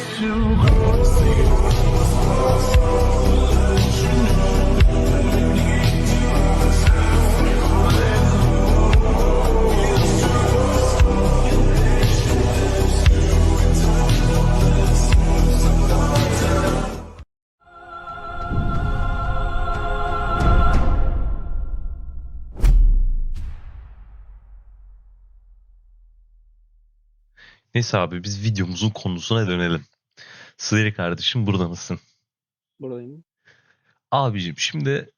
to go. Neyse abi biz videomuzun konusuna dönelim. Sıveri kardeşim burada mısın? Buradayım. Abicim şimdi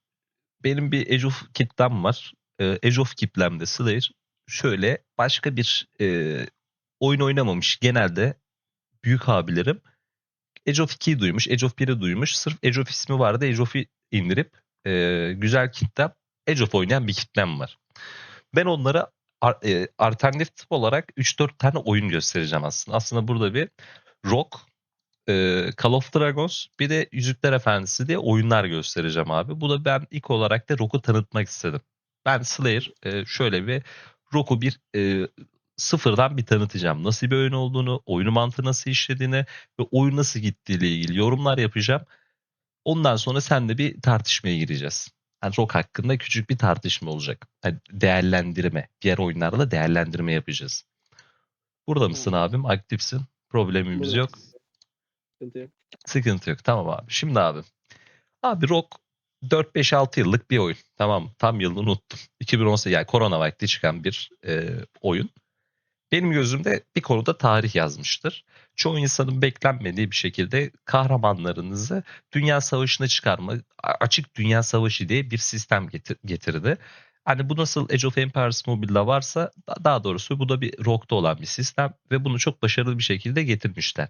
benim bir Age of kitlem var. Ee, Age of kitlemde Slayer şöyle başka bir e, oyun oynamamış genelde büyük abilerim Age of 2'yi duymuş, Age of 1'i duymuş. Sırf Age of ismi vardı Age of'u indirip e, güzel kitlem Age of oynayan bir kitlem var. Ben onlara ar- alternatif olarak 3-4 tane oyun göstereceğim aslında. Aslında burada bir Rock, e, Call of Dragons bir de Yüzükler Efendisi diye oyunlar göstereceğim abi. Bu da ben ilk olarak da Rock'u tanıtmak istedim. Ben Slayer e, şöyle bir Rock'u bir e, sıfırdan bir tanıtacağım. Nasıl bir oyun olduğunu, oyunu mantığı nasıl işlediğini ve oyun nasıl gittiğiyle ilgili yorumlar yapacağım. Ondan sonra seninle bir tartışmaya gireceğiz. Yani Rock hakkında küçük bir tartışma olacak. Yani değerlendirme. Diğer oyunlarla değerlendirme yapacağız. Burada mısın abim? Aktifsin. Problemimiz Buradayım. yok. Sıkıntı yok. Sıkıntı yok. Tamam abi. Şimdi abi. Abi Rock 4-5-6 yıllık bir oyun. Tamam tam yılını unuttum. 2018 yani korona vakti çıkan bir e, oyun. Benim gözümde bir konuda tarih yazmıştır. Çoğu insanın beklenmediği bir şekilde kahramanlarınızı dünya savaşına çıkarma, açık dünya savaşı diye bir sistem getir- getirdi. Hani bu nasıl Age of Empires Mobile'da varsa da- daha doğrusu bu da bir Rock'ta olan bir sistem ve bunu çok başarılı bir şekilde getirmişler.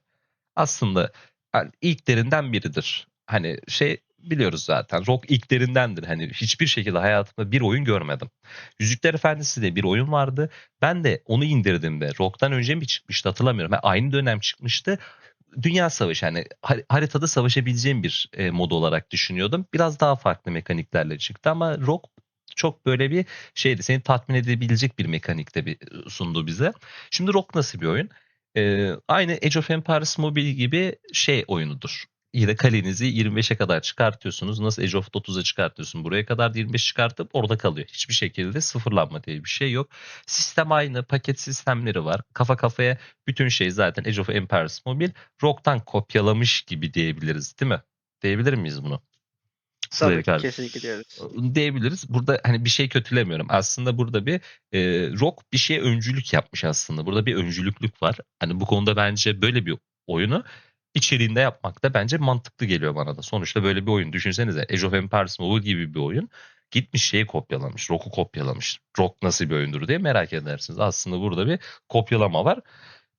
Aslında yani ilklerinden biridir. Hani şey biliyoruz zaten. Rock ilklerindendir. Hani hiçbir şekilde hayatımda bir oyun görmedim. Yüzükler Efendisi diye bir oyun vardı. Ben de onu indirdiğimde Rock'tan önce mi çıkmıştı hatırlamıyorum. Yani aynı dönem çıkmıştı. Dünya Savaşı har- haritada savaşabileceğim bir e, mod olarak düşünüyordum. Biraz daha farklı mekaniklerle çıktı ama Rock çok böyle bir şeydi. Seni tatmin edebilecek bir mekanikte bir sundu bize. Şimdi Rock nasıl bir oyun? Ee, aynı Age of Empires Mobile gibi şey oyunudur. Yine kalenizi 25'e kadar çıkartıyorsunuz. Nasıl Age of 30'a çıkartıyorsun? Buraya kadar da 25 çıkartıp orada kalıyor. Hiçbir şekilde sıfırlanma diye bir şey yok. Sistem aynı. Paket sistemleri var. Kafa kafaya bütün şey zaten Age of Empires Mobile Rock'tan kopyalamış gibi diyebiliriz değil mi? Diyebilir miyiz bunu? Tabii kardeşim kesinlikle diyoruz. diyebiliriz. Burada hani bir şey kötülemiyorum. Aslında burada bir e, rock bir şeye öncülük yapmış aslında. Burada bir öncülüklük var. Hani bu konuda bence böyle bir oyunu içeriğinde yapmak da bence mantıklı geliyor bana da. Sonuçta böyle bir oyun düşünsenize. Age of Empires Mobile gibi bir oyun gitmiş şeyi kopyalamış. Rock'u kopyalamış. Rock nasıl bir oyundur diye merak edersiniz. Aslında burada bir kopyalama var.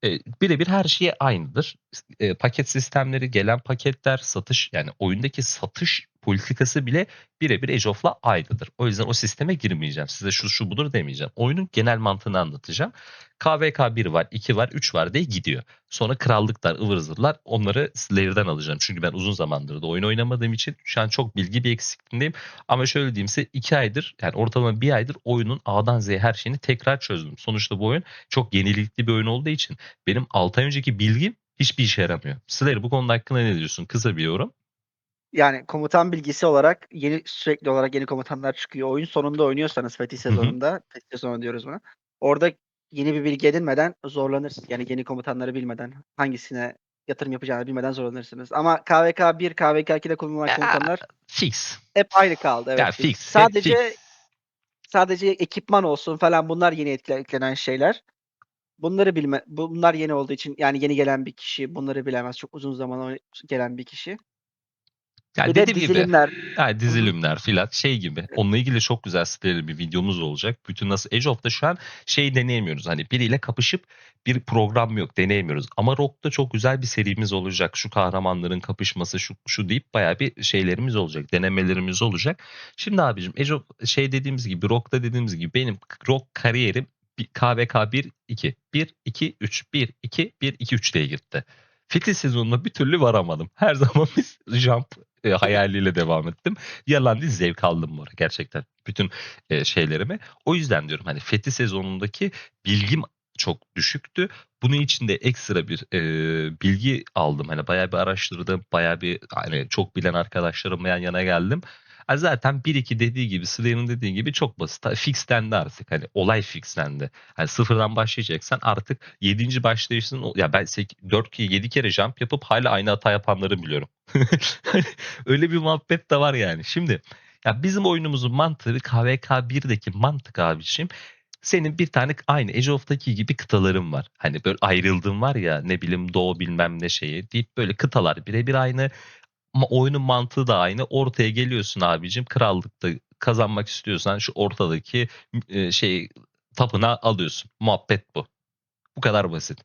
E, birebir her şey aynıdır. E, paket sistemleri, gelen paketler, satış yani oyundaki satış politikası bile birebir Age of'la aynıdır. O yüzden o sisteme girmeyeceğim. Size şu şu budur demeyeceğim. Oyunun genel mantığını anlatacağım. KVK 1 var, 2 var, 3 var diye gidiyor. Sonra krallıklar, ıvır zırlar onları Slayer'dan alacağım. Çünkü ben uzun zamandır da oyun oynamadığım için şu an çok bilgi bir eksikliğindeyim. Ama şöyle diyeyim size 2 aydır yani ortalama 1 aydır oyunun A'dan Z'ye her şeyini tekrar çözdüm. Sonuçta bu oyun çok yenilikli bir oyun olduğu için benim 6 ay önceki bilgim hiçbir işe yaramıyor. Slayer bu konuda hakkında ne diyorsun? Kısa bir yorum. Yani komutan bilgisi olarak yeni sürekli olarak yeni komutanlar çıkıyor. Oyun sonunda oynuyorsanız Fetih sezonunda, Fetih sezonu diyoruz buna. Orada yeni bir bilgi edinmeden zorlanırsınız. Yani yeni komutanları bilmeden hangisine yatırım yapacağını bilmeden zorlanırsınız. Ama KVK 1, KVK 2'de kullanılan Ya, komutanlar Fix. hep aynı kaldı. Evet. Ya fix. Sadece fix. sadece ekipman olsun falan bunlar yeni eklenen şeyler. Bunları bilme bunlar yeni olduğu için yani yeni gelen bir kişi bunları bilemez. Çok uzun zaman gelen bir kişi. Yani bir de dediğim gibi dizilimler. yani dizilimler filan şey gibi. Onunla ilgili çok güzel Slayer'lı bir videomuz olacak. Bütün nasıl Age of'ta şu an şey deneyemiyoruz. Hani biriyle kapışıp bir program yok deneyemiyoruz. Ama Rock'ta çok güzel bir serimiz olacak. Şu kahramanların kapışması şu, şu deyip bayağı bir şeylerimiz olacak. Denemelerimiz olacak. Şimdi abicim Age of şey dediğimiz gibi Rock'ta dediğimiz gibi benim Rock kariyerim KVK 1 2 1 2 3 1 2 1 2 3 diye gitti. Fitness sezonuna bir türlü varamadım. Her zaman biz jump e, hayaliyle devam ettim. Yalan değil zevk aldım bu arada gerçekten bütün e, şeylerimi. O yüzden diyorum hani Fethi sezonundaki bilgim çok düşüktü. Bunun için de ekstra bir e, bilgi aldım. Hani bayağı bir araştırdım. Bayağı bir hani çok bilen arkadaşlarımla yan yana geldim. Ha zaten 1-2 dediği gibi Slayer'ın dediği gibi çok basit. Fixlendi artık. Hani olay fixlendi. Hani sıfırdan başlayacaksan artık 7. başlayışın ya ben 4 ki 7 kere jump yapıp hala aynı hata yapanları biliyorum. Öyle bir muhabbet de var yani. Şimdi ya bizim oyunumuzun mantığı KVK 1'deki mantık abiciğim senin bir tane aynı Age of'taki gibi kıtaların var. Hani böyle ayrıldığın var ya ne bileyim doğu bilmem ne şeyi deyip böyle kıtalar birebir aynı oyunun mantığı da aynı. Ortaya geliyorsun abicim krallıkta kazanmak istiyorsan şu ortadaki e, şey tapına alıyorsun. Muhabbet bu. Bu kadar basit.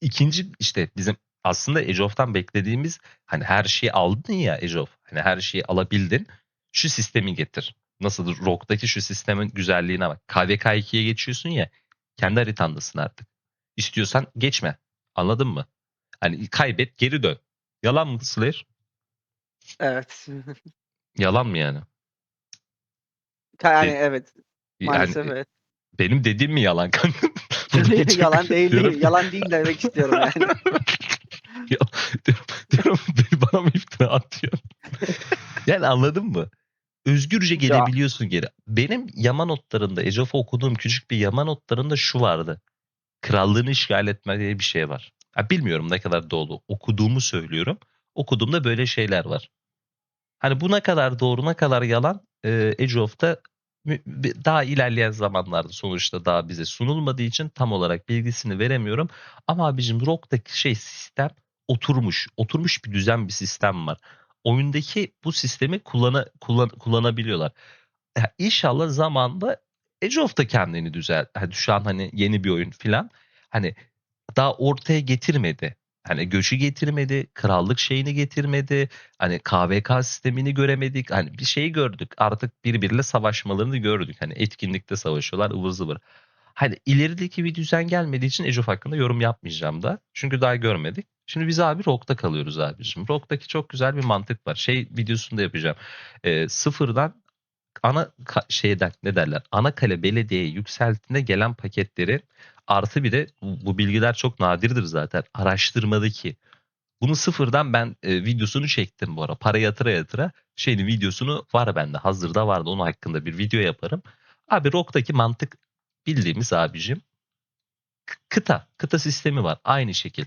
İkinci işte bizim aslında Age of'tan beklediğimiz hani her şeyi aldın ya Age of. Hani her şeyi alabildin. Şu sistemi getir. Nasıl Rock'taki şu sistemin güzelliğine bak. KVK 2'ye geçiyorsun ya. Kendi haritandasın artık. İstiyorsan geçme. Anladın mı? Hani kaybet geri dön. Yalan mı Slayer? Evet. Yalan mı yani? Yani E, evet. Yani Maalesef evet. benim dediğim mi yalan kanka? Yalan değil Diyorum- değil. Yalan değil demek istiyorum yani. Ya, diyorum, diyorum beni bana mı iftira atıyor? yani anladın mı? Özgürce gelebiliyorsun geri. Benim yama notlarında, Age of okuduğum küçük bir yama notlarında şu vardı. Krallığını işgal etme diye bir şey var. Ha, bilmiyorum ne kadar doğru. Okuduğumu söylüyorum. Okuduğumda böyle şeyler var. Hani bu ne kadar doğru ne kadar yalan e, Age of'ta daha ilerleyen zamanlarda sonuçta daha bize sunulmadığı için tam olarak bilgisini veremiyorum. Ama abicim Rock'taki şey sistem oturmuş. Oturmuş bir düzen bir sistem var. Oyundaki bu sistemi kullana, kullan, kullanabiliyorlar. Ya inşallah zamanda Age of da kendini düzel. Hani şu an hani yeni bir oyun filan. Hani daha ortaya getirmedi. Hani göçü getirmedi, krallık şeyini getirmedi. Hani KVK sistemini göremedik. Hani bir şeyi gördük. Artık birbiriyle savaşmalarını gördük. Hani etkinlikte savaşıyorlar ıvır zıvır. Hani ilerideki bir düzen gelmediği için Age of hakkında yorum yapmayacağım da. Çünkü daha görmedik. Şimdi biz abi Rock'ta kalıyoruz abicim. Rock'taki çok güzel bir mantık var. Şey videosunda yapacağım. Ee, sıfırdan ana şeyden ne derler? Ana kale belediyeye yükselttiğinde gelen paketleri artı bir de bu, bilgiler çok nadirdir zaten. Araştırmadaki bunu sıfırdan ben e, videosunu çektim bu ara. Para yatıra yatıra şeyin videosunu var bende. Hazırda vardı. Onun hakkında bir video yaparım. Abi Rock'taki mantık bildiğimiz abicim kıta. Kıta sistemi var. Aynı şekil.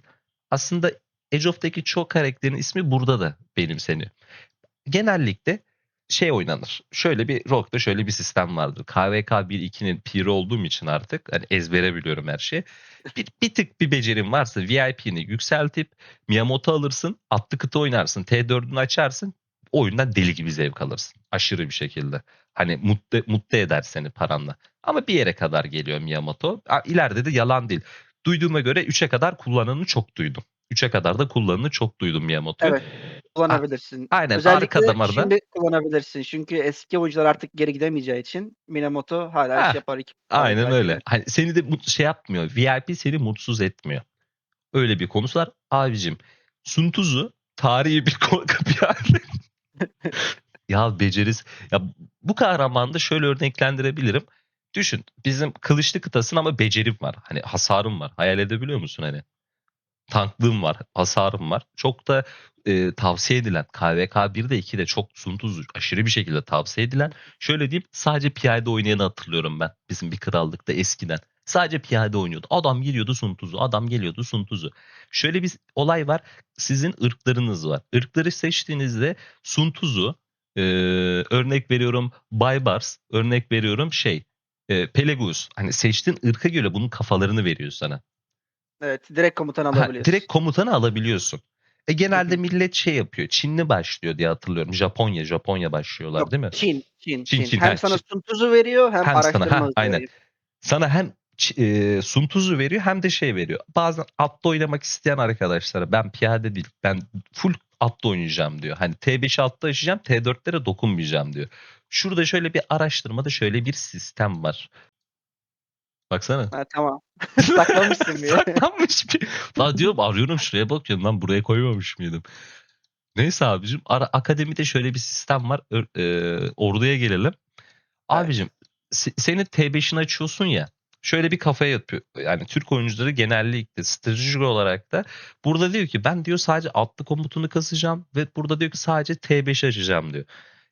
Aslında Age of'taki çok karakterin ismi burada da benimseniyor. Genellikle şey oynanır. Şöyle bir Rock'ta şöyle bir sistem vardır. KVK 1-2'nin piri olduğum için artık hani ezbere biliyorum her şeyi. Bir, bir tık bir becerim varsa VIP'ni yükseltip Miyamoto alırsın. Atlı kıta oynarsın. T4'ünü açarsın. Oyundan deli gibi zevk alırsın. Aşırı bir şekilde. Hani mutlu, mutlu eder seni paranla. Ama bir yere kadar geliyor Miyamoto. İleride de yalan değil. Duyduğuma göre 3'e kadar kullananı çok duydum. 3'e kadar da kullananı çok duydum Miyamoto'yu. Evet. Kullanabilirsin. Aynen Özellikle arka damarda. şimdi kullanabilirsin. Çünkü eski oyuncular artık geri gidemeyeceği için Minamoto hala Heh, iş yapar. iki- Aynen öyle. Hani seni de mut- şey yapmıyor. VIP seni mutsuz etmiyor. Öyle bir konusu var. Abicim Sun Tzu tarihi bir ko- bir hali. ya beceriz. Ya bu kahramanda şöyle örneklendirebilirim. Düşün bizim kılıçlı kıtasın ama becerim var. Hani hasarım var. Hayal edebiliyor musun hani? Tanklığım var, hasarım var. Çok da e, tavsiye edilen KVK 1'de 2'de çok Sun Tzu aşırı bir şekilde tavsiye edilen Şöyle diyeyim sadece piyade oynayanı hatırlıyorum ben bizim bir krallıkta eskiden. Sadece piyade oynuyordu. Adam geliyordu Sun Tzu, adam geliyordu Sun Tzu. Şöyle bir olay var. Sizin ırklarınız var. Irkları seçtiğinizde Sun Tzu, e, örnek veriyorum Baybars, örnek veriyorum şey e, Pelegus. Hani seçtiğin ırka göre bunun kafalarını veriyor sana. Evet. Direkt komutan Ha, alabiliyorsun. direkt komutanı alabiliyorsun. E genelde Hı hı. millet şey yapıyor. Çinli başlıyor diye hatırlıyorum. Japonya, Japonya başlıyorlar Yok, değil mi? Çin, Çin, Çin, Çin. Çin, Hem ha, sana Çin. Sun Tzu veriyor hem, Hem sana, araştırma ha, hızı aynen. veriyor. sana hem Ç- e, Sun Tzu veriyor hem de şey veriyor. Bazen atla oynamak isteyen arkadaşlara ben piyade değil ben full atla oynayacağım diyor. Hani T5'i atla açacağım T4'lere dokunmayacağım diyor. Şurada şöyle bir araştırmada şöyle bir sistem var. Baksana. Ha, tamam. Saklamışsın bir. Saklanmış bir. Daha diyorum arıyorum şuraya bakıyorum lan buraya koymamış mıydım? Neyse abicim ara, akademide şöyle bir sistem var. Ö- e, orduya gelelim. Abicim se- senin T5'ini açıyorsun ya. şöyle bir kafaya yatıyor. Yani Türk oyuncuları genellikle stratejik olarak da burada diyor ki ben diyor sadece atlı komutunu kasacağım ve burada diyor ki sadece T5 açacağım diyor.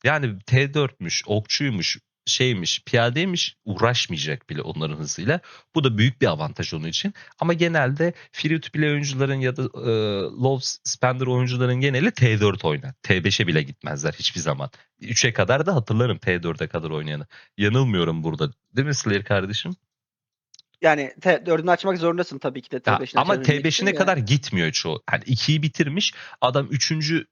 Yani T4'müş, okçuymuş, şeymiş, piyadeymiş uğraşmayacak bile onların hızıyla. Bu da büyük bir avantaj onun için. Ama genelde free to play oyuncuların ya da e, low spender oyuncuların geneli T4 oynar. T5'e bile gitmezler hiçbir zaman. 3'e kadar da hatırlarım T4'e kadar oynayanı. Yanılmıyorum burada. Değil mi Slayer kardeşim? Yani T- dördünü açmak zorundasın tabii ki de Ya, T5'ini ama açabilmek için T5'ine de. kadar gitmiyor çoğu. Hani 2'yi bitirmiş adam 3.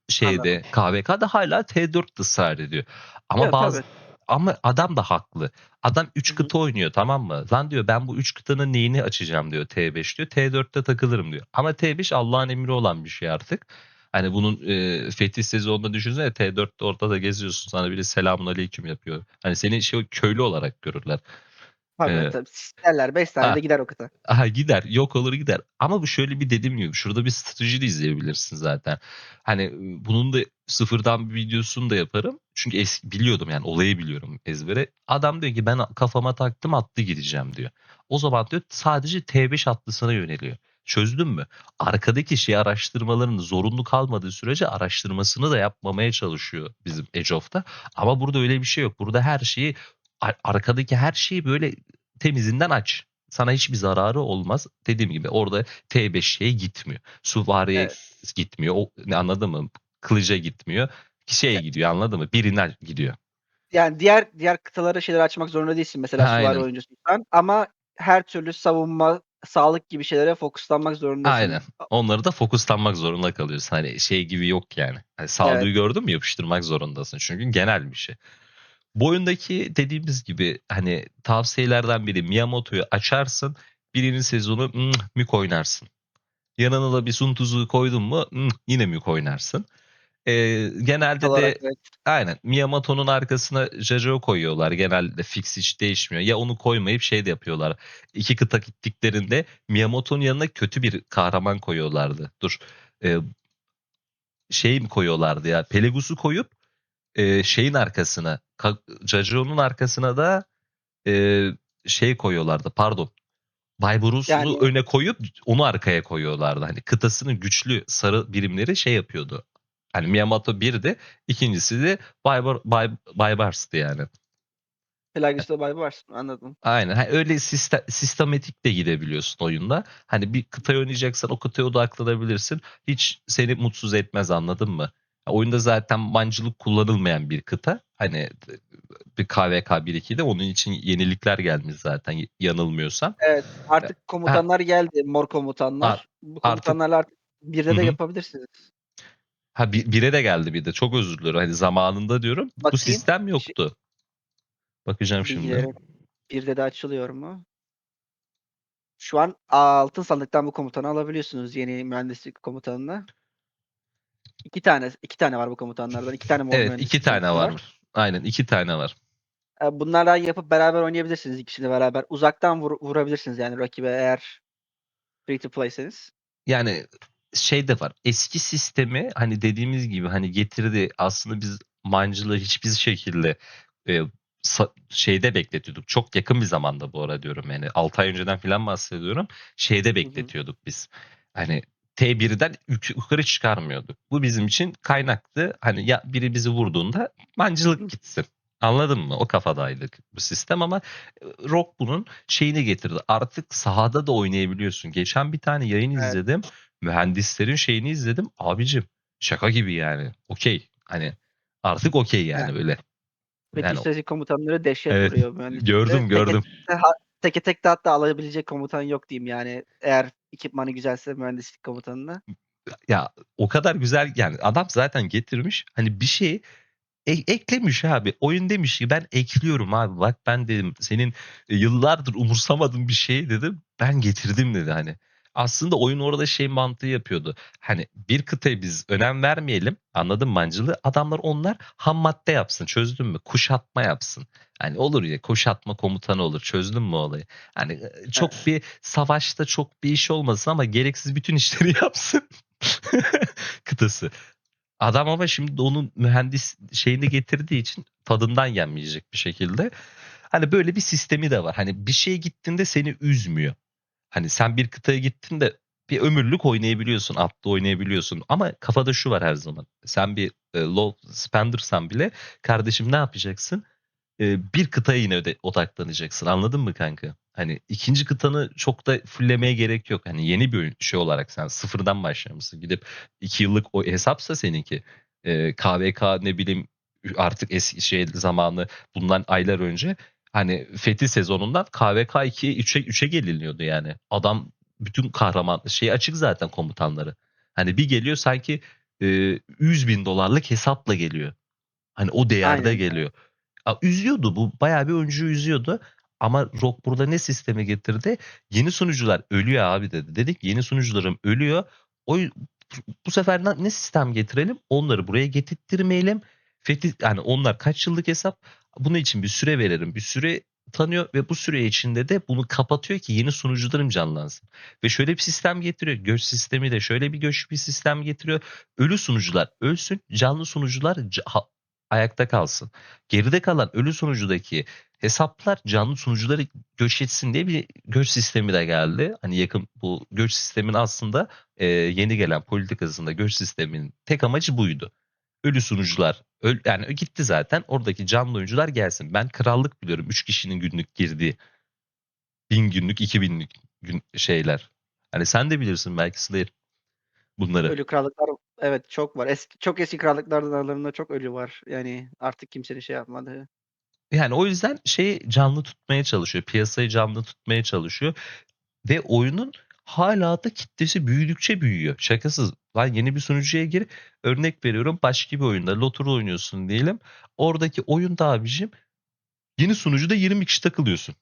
şeyde KVK'da hala T4 ısrar ediyor. Ama Evet, bazı tabii. Ama adam da haklı. Adam 3 Hı hı. kıta oynuyor tamam mı? Lan diyor ben bu 3 kıtanın neyini açacağım diyor T5 diyor. T4'te takılırım diyor. Ama T5 Allah'ın emri olan bir şey artık. Hani bunun e, fetih sezonunda düşünsene T4'te ortada geziyorsun sana biri selamun aleyküm yapıyor. Hani seni şey köylü olarak görürler. Tabii, Ee, tabii. Sisterler 5 tane ha. de gider o kadar. Aha gider yok olur gider ama bu şöyle bir dediğim gibi şurada bir strateji de izleyebilirsin zaten. Hani e, bunun da sıfırdan bir videosunu da yaparım. Çünkü es biliyordum yani olayı biliyorum ezbere. Adam diyor ki ben kafama taktım atlı gideceğim diyor. O zaman diyor sadece T5 atlısına yöneliyor. Çözdün mü? Arkadaki şey araştırmalarını zorunlu kalmadığı sürece araştırmasını da yapmamaya çalışıyor bizim Age of'ta. Ama burada öyle bir şey yok. Burada her şeyi arkadaki her şeyi böyle temizinden aç. Sana hiçbir zararı olmaz. Dediğim gibi orada T5 şeye gitmiyor. Süvariye Evet. gitmiyor. O, ne anladın mı? Kılıca gitmiyor. Şeye gidiyor anladın mı? Birine gidiyor. Yani diğer diğer kıtalara şeyler açmak zorunda değilsin mesela Aynen. süvari oyuncusuysan ama her türlü savunma, sağlık gibi şeylere fokuslanmak zorundasın. Aynen. Onları da fokuslanmak zorunda kalıyorsun. Hani şey gibi yok yani. Hani sağduyu Evet. gördün mü yapıştırmak zorundasın. Çünkü genel bir şey. Bu oyundaki dediğimiz gibi hani tavsiyelerden biri Miyamoto'yu açarsın. Birinin sezonu hmm, mük oynarsın. Yanına da bir sun tuzu koydun mu hmm, yine mük oynarsın. Ee, genelde Olarak, de evet. aynen Miyamoto'nun arkasına Jojo koyuyorlar. Genelde fix hiç değişmiyor. Ya onu koymayıp şey de yapıyorlar. İki kıta gittiklerinde Miyamoto'nun yanına kötü bir kahraman koyuyorlardı. Dur. Ee, şey mi koyuyorlardı ya? Pelegus'u koyup e, şeyin arkasına Ka- Jojo'nun arkasına da e, şey koyuyorlardı. Pardon. Bayburus'u Yani- öne koyup onu arkaya koyuyorlardı. Hani kıtasının güçlü sarı birimleri şey yapıyordu. Hani Miyamoto birdi. ikincisi de Baybar, Bay, Baybars'tı yani. Pelagus'ta bay varsın anladım. Aynen. Ha, öyle sistem, sistematik de gidebiliyorsun oyunda. Hani bir kıtayı oynayacaksan o kıtaya odaklanabilirsin. Hiç seni mutsuz etmez anladın mı? Oyunda zaten mancılık kullanılmayan bir kıta. Hani bir KVK 1-2'de onun için yenilikler gelmiş zaten yanılmıyorsam. Evet artık komutanlar geldi mor komutanlar. Ar- Bu artık- komutanlarla artık bir de Hı de hı. yapabilirsiniz. Ha bir, bire de geldi bir de. Çok özür dilerim. Hani zamanında diyorum. Bu Bakayım. sistem yoktu. Bakacağım şimdi. Bilgileri bir de açılıyor mu? Şu an altın sandıktan bu komutanı alabiliyorsunuz yeni mühendislik komutanını. İki tane iki tane var bu komutanlardan. İki tane mor Evet iki tane komutanı var. Aynen iki tane var. E, Bunlarla yapıp beraber oynayabilirsiniz ikisini beraber. Uzaktan vur- vurabilirsiniz yani rakibe eğer free to play'seniz. yani şey de var. Eski sistemi hani dediğimiz gibi hani getirdi. Aslında biz mancılığı hiçbir şekilde e, şeyde bekletiyorduk. Çok yakın bir zamanda bu ara diyorum yani. 6 ay önceden falan bahsediyorum. Şeyde bekletiyorduk biz. Hani T1'den yuk- yukarı çıkarmıyorduk. Bu bizim için kaynaktı. Hani ya biri bizi vurduğunda mancılık gitsin. Anladın mı? O kafadaydık bu sistem ama e, Rock bunun şeyini getirdi. Artık sahada da oynayabiliyorsun. Geçen bir tane yayın Evet. izledim. Mühendislerin şeyini izledim. Abicim şaka gibi yani. Okey. Hani artık okey yani Evet. böyle. Ve Yani- stratejik komutanları dehşet Evet, vuruyor mühendislikte. Gördüm Teke- gördüm. Teke tek de hatta alabilecek komutan yok diyeyim yani. Eğer ekipmanı güzelse mühendislik komutanına. Ya o kadar güzel yani adam zaten getirmiş. Hani bir şey e- eklemiş abi. Oyun demiş ki ben ekliyorum abi. Bak ben dedim senin e, yıllardır umursamadığın bir şey dedim. Ben getirdim dedi hani. Aslında oyun orada şey mantığı yapıyordu. Hani bir kıtaya biz önem vermeyelim. Anladın mı mancılığı? Adamlar onlar ham madde yapsın. Çözdün mü? Kuşatma yapsın. Hani olur ya kuşatma komutanı olur. Çözdün mü olayı? Hani e, çok bir savaşta çok bir iş olmasın ama gereksiz bütün işleri yapsın. kıtası. Adam ama şimdi onun mühendis şeyini getirdiği için tadından yenmeyecek bir şekilde. Hani böyle bir sistemi de var. Hani bir şeye gittiğinde seni üzmüyor. Hani sen bir kıtaya gittin de bir ömürlük oynayabiliyorsun, atlı oynayabiliyorsun. Ama kafada şu var her zaman. Sen bir e, low spender'san bile kardeşim ne yapacaksın? E, bir kıtaya yine öde, odaklanacaksın. Anladın mı kanka? Hani ikinci kıtanı çok da fullemeye gerek yok. Hani yeni bir şey olarak sen sıfırdan başlamışsın. Gidip iki yıllık o hesapsa seninki. E, KVK ne bileyim artık eski şey zamanı bundan aylar önce hani Fethi sezonundan KVK 2'ye 3'e 3'e geliniyordu yani. Adam bütün kahraman şey açık zaten komutanları. Hani bir geliyor sanki e, 100 bin dolarlık hesapla geliyor. Hani o değerde Aynen. geliyor. A, üzüyordu bu bayağı bir oyuncuyu üzüyordu. Ama Rock burada ne sistemi getirdi? Yeni sunucular ölüyor abi dedi. Dedik yeni sunucularım ölüyor. O bu sefer ne, sistem getirelim? Onları buraya getirttirmeyelim. Fethi yani onlar kaç yıllık hesap? Bunun için bir süre verelim. Bir süre tanıyor ve bu süre içinde de bunu kapatıyor ki yeni sunucularım canlansın. Ve şöyle bir sistem getiriyor. Göç sistemi de şöyle bir göç bir sistem getiriyor. Ölü sunucular ölsün, canlı sunucular ayakta kalsın. Geride kalan ölü sunucudaki hesaplar canlı sunucuları göç etsin diye bir göç sistemi de geldi. Hani yakın bu göç sistemin aslında e, yeni gelen politikasında göç sisteminin tek amacı buydu. Ölü sunucular yani gitti zaten oradaki canlı oyuncular gelsin. Ben krallık biliyorum 3 kişinin günlük girdiği 1000 günlük 2000'lik gün şeyler. Hani sen de bilirsin belki Slayer bunları. Ölü krallıklar evet çok var. Eski çok eski krallıklardan aralarında çok ölü var. Yani artık kimsenin şey yapmadığı. Yani o yüzden şeyi canlı tutmaya çalışıyor. Piyasayı canlı tutmaya çalışıyor. Ve oyunun hala da kitlesi büyüdükçe büyüyor. Şakasız. Lan yeni bir sunucuya gir. Örnek veriyorum başka bir oyunda. Lotur oynuyorsun diyelim. Oradaki oyunda abicim yeni sunucuda 20 kişi takılıyorsun.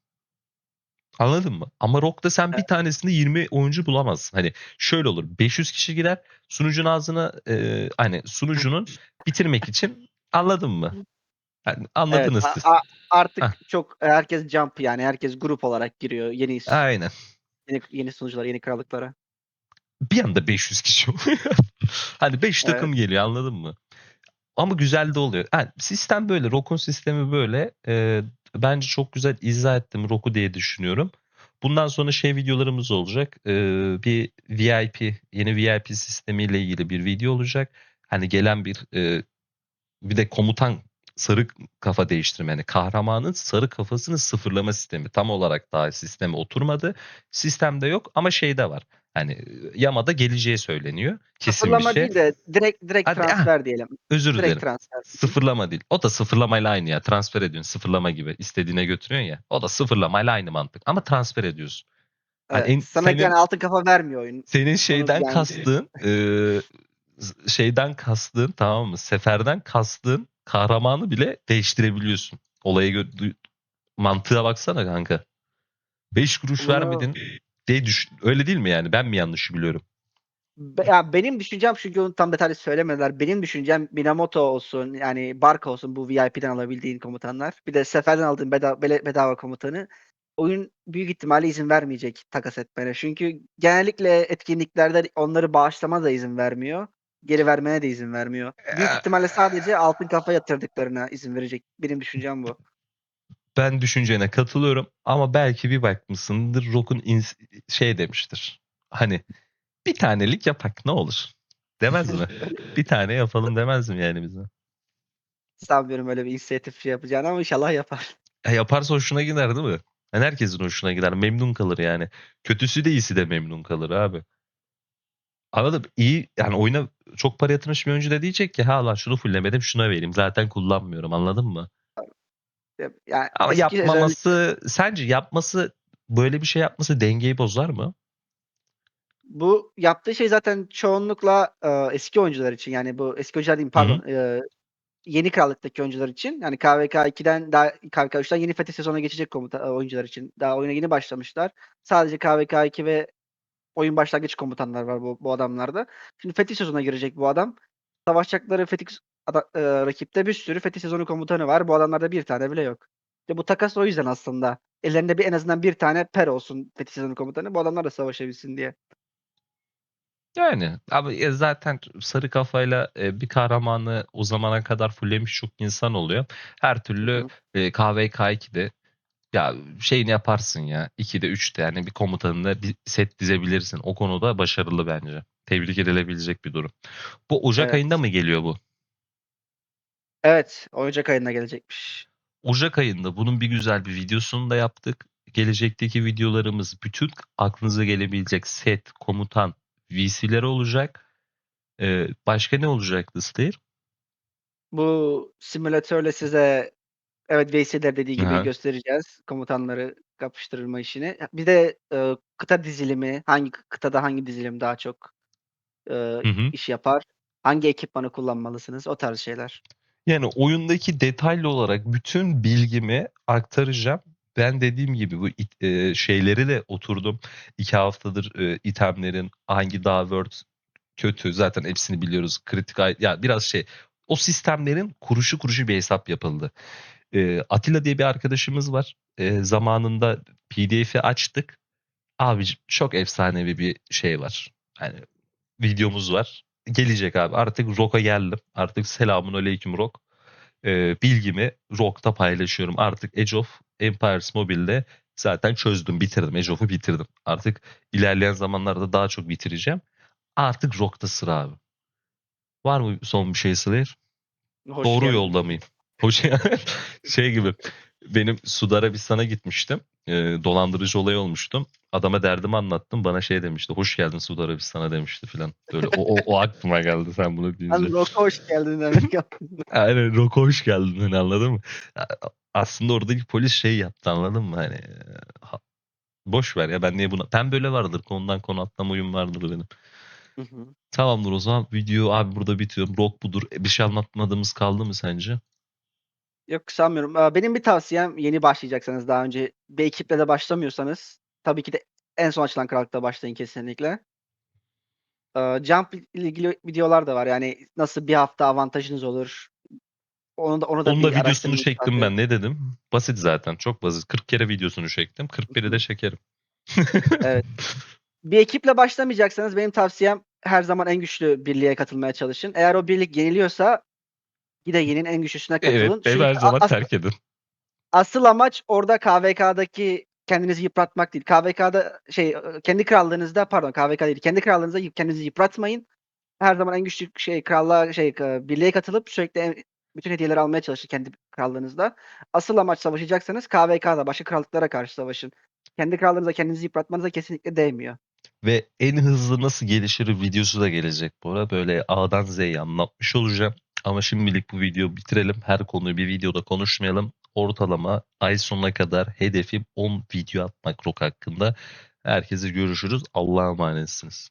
Anladın mı? Ama Rock'ta sen bir Evet. tanesinde 20 oyuncu bulamazsın. Hani şöyle olur. 500 kişi girer. Sunucunun ağzına e, hani sunucunun bitirmek için anladın mı? Yani Evet, anladınız a- siz. a- artık Heh. çok herkes jump yani herkes grup olarak giriyor yeni Aynen. yeni, yeni sunucular, yeni krallıklara. Bir anda 500 kişi oluyor. hani 5 Evet. takım geliyor anladın mı? Ama güzel de oluyor. Yani sistem böyle. Rock'un sistemi böyle. Ee, bence çok güzel izah ettim Rock'u diye düşünüyorum. Bundan sonra şey videolarımız olacak. Ee, bir VIP, yeni VIP sistemiyle ilgili bir video olacak. Hani gelen bir e, bir de komutan sarı kafa değiştirme. Yani kahramanın sarı kafasını sıfırlama sistemi. Tam olarak daha sisteme oturmadı. Sistemde yok ama şeyde var. Hani Yama'da geleceği söyleniyor. Kesin Sıfırlama bir şey. değil de direkt direkt Hadi, ah. transfer diyelim. Özür Direkt dilerim. transfer. Sıfırlama değil. O da sıfırlamayla aynı ya. Transfer ediyorsun sıfırlama gibi. istediğine götürüyorsun ya. O da sıfırlamayla aynı mantık. Ama transfer ediyorsun. Hani Evet, en- sana senin- yani altın kafa vermiyor oyun. Senin şeyden yani- kastığın e, şeyden kastığın tamam mı? Seferden kastığın kahramanı bile değiştirebiliyorsun. Olaya mantığa baksana kanka. 5 kuruş Bunu- vermedin diye düşün. Öyle değil mi yani? Ben mi yanlış biliyorum? Be- ya benim düşüncem çünkü onu tam detaylı söylemediler. Benim düşüncem Minamoto olsun yani Barka olsun bu VIP'den alabildiğin komutanlar. Bir de seferden aldığın bedava, bedava komutanı. Oyun büyük ihtimalle izin vermeyecek takas etmene. Çünkü genellikle etkinliklerde onları bağışlama da izin vermiyor. Geri vermene de izin vermiyor. Büyük ihtimalle sadece altın kafa yatırdıklarına izin verecek. Benim düşüncem bu. Ben düşüncene katılıyorum ama belki bir bakmışsındır Rock'un şey demiştir. Hani bir tanelik yapak ne olur? Demez mi? bir tane yapalım demez mi yani bize? Sanmıyorum öyle bir inisiyatif şey yapacağını ama inşallah yapar. Ya yaparsa hoşuna gider değil mi? Yani herkesin hoşuna gider. Memnun kalır yani. Kötüsü de iyisi de memnun kalır abi. Anladım. İyi yani oyuna çok para yatırmış bir oyuncu da diyecek ki ha lan şunu fulllemedim şuna vereyim. Zaten kullanmıyorum anladın mı? Yani Ama yapmaması sence yapması böyle bir şey yapması dengeyi bozar mı? Bu yaptığı şey zaten çoğunlukla e, eski oyuncular için yani bu eski oyuncular değil pardon e, yeni krallıktaki oyuncular için yani KVK 2'den daha KVK 3'ten yeni Fethi sezonuna geçecek komuta e, oyuncular için. Daha oyuna yeni başlamışlar. Sadece KVK 2 ve oyun başlangıç komutanlar var bu, bu adamlarda. Şimdi Fethi sezonuna girecek bu adam. Savaşacakları Fethi ada- e, rakipte bir sürü Fethi sezonu komutanı var. Bu adamlarda bir tane bile yok. İşte bu takas o yüzden aslında. Ellerinde bir en azından bir tane per olsun Fethi sezonu komutanı. Bu adamlar da savaşabilsin diye. Yani abi zaten sarı kafayla e, bir kahramanı o zamana kadar fulllemiş çok insan oluyor. Her türlü e, KVK2'de ya şeyini yaparsın ya. 2'de 3'te yani bir komutanına bir set dizebilirsin. O konuda başarılı bence. Tebrik edilebilecek bir durum. Bu Ocak Evet. ayında mı geliyor bu? Evet. Ocak ayında gelecekmiş. Ocak ayında bunun bir güzel bir videosunu da yaptık. Gelecekteki videolarımız bütün aklınıza gelebilecek set, komutan, VC'leri olacak. Ee, başka ne olacaktı Stair? Bu simülatörle size evet VC'ler dediği gibi Aha. göstereceğiz. Komutanları kapıştırma işini. Bir de e, kıta dizilimi, hangi kıtada hangi dizilim daha çok e, Hı hı. iş yapar? Hangi ekipmanı kullanmalısınız? O tarz şeyler. Yani oyundaki detaylı olarak bütün bilgimi aktaracağım. Ben dediğim gibi bu it- e, şeyleri de oturdum. İki haftadır e, itemlerin hangi daha kötü zaten hepsini biliyoruz. Kritik ya biraz şey o sistemlerin kuruşu kuruşu bir hesap yapıldı. E, Atilla diye bir arkadaşımız var. E, zamanında PDF'i açtık. Abi çok efsanevi bir şey var. Yani videomuz var. Gelecek abi. Artık Rock'a geldim. Artık selamun aleyküm Rock. Ee, bilgimi Rock'ta paylaşıyorum. Artık Age of Empires Mobile'de zaten çözdüm, bitirdim. Age of'u bitirdim. Artık ilerleyen zamanlarda daha çok bitireceğim. Artık Rock'ta sıra abi. Var mı son bir şey Slayer? Hoş Doğru geldin. yolda mıyım? Hoş şey gibi benim Suudi Arabistan'a gitmiştim. Ee, dolandırıcı olay olmuştum. Adama derdimi anlattım. Bana şey demişti. Hoş geldin Suudi Arabistan'a demişti filan. Böyle o, o, o aklıma geldi sen bunu deyince. Ben Rock'a hoş geldin demek. Aynen Roko hoş geldin hani anladın mı? Aslında oradaki polis şey yaptı anladın mı? Hani e, ha- boş ver ya ben niye buna ben böyle vardır konudan konu atlama uyum vardır benim. Hı hı. Tamamdır o zaman video abi burada bitiyor. Rock budur. E, Bir şey anlatmadığımız kaldı mı sence? Yok sanmıyorum. Benim bir tavsiyem yeni başlayacaksanız daha önce bir ekiple de başlamıyorsanız tabii ki de en son açılan krallıkta başlayın kesinlikle. Ee, Jump ile ilgili videolar da var. Yani nasıl bir hafta avantajınız olur. Onu da onu da Onun bir da videosunu çektim ben ne dedim? Basit zaten çok basit. 40 kere videosunu çektim. 41'i de çekerim. Evet. Bir ekiple başlamayacaksanız benim tavsiyem her zaman en güçlü birliğe katılmaya çalışın. Eğer o birlik yeniliyorsa gideyin en güçlüsüne katılın. Evet beni Çünkü her zaman as- terk edin. asıl amaç orada KVK'daki kendinizi yıpratmak değil. KVK'da şey e, kendi krallığınızda pardon KVK değil. Kendi krallığınızda yıp- kendinizi yıpratmayın. Her zaman en güçlü şey krallığa şey e, birliğe katılıp sürekli en- bütün hediyeleri almaya çalışın kendi krallığınızda. Asıl amaç savaşacaksanız KVK'da başka krallıklara karşı savaşın. Kendi krallığınıza kendinizi yıpratmanıza kesinlikle değmiyor. Ve en hızlı nasıl gelişir videosu da gelecek bu ara. Böyle A'dan Z'ye anlatmış olacağım. Ama şimdilik bu videoyu bitirelim. Her konuyu bir videoda konuşmayalım. Ortalama ay sonuna kadar hedefim 10 video atmak rock hakkında. Herkese görüşürüz. Allah'a emanetsiniz.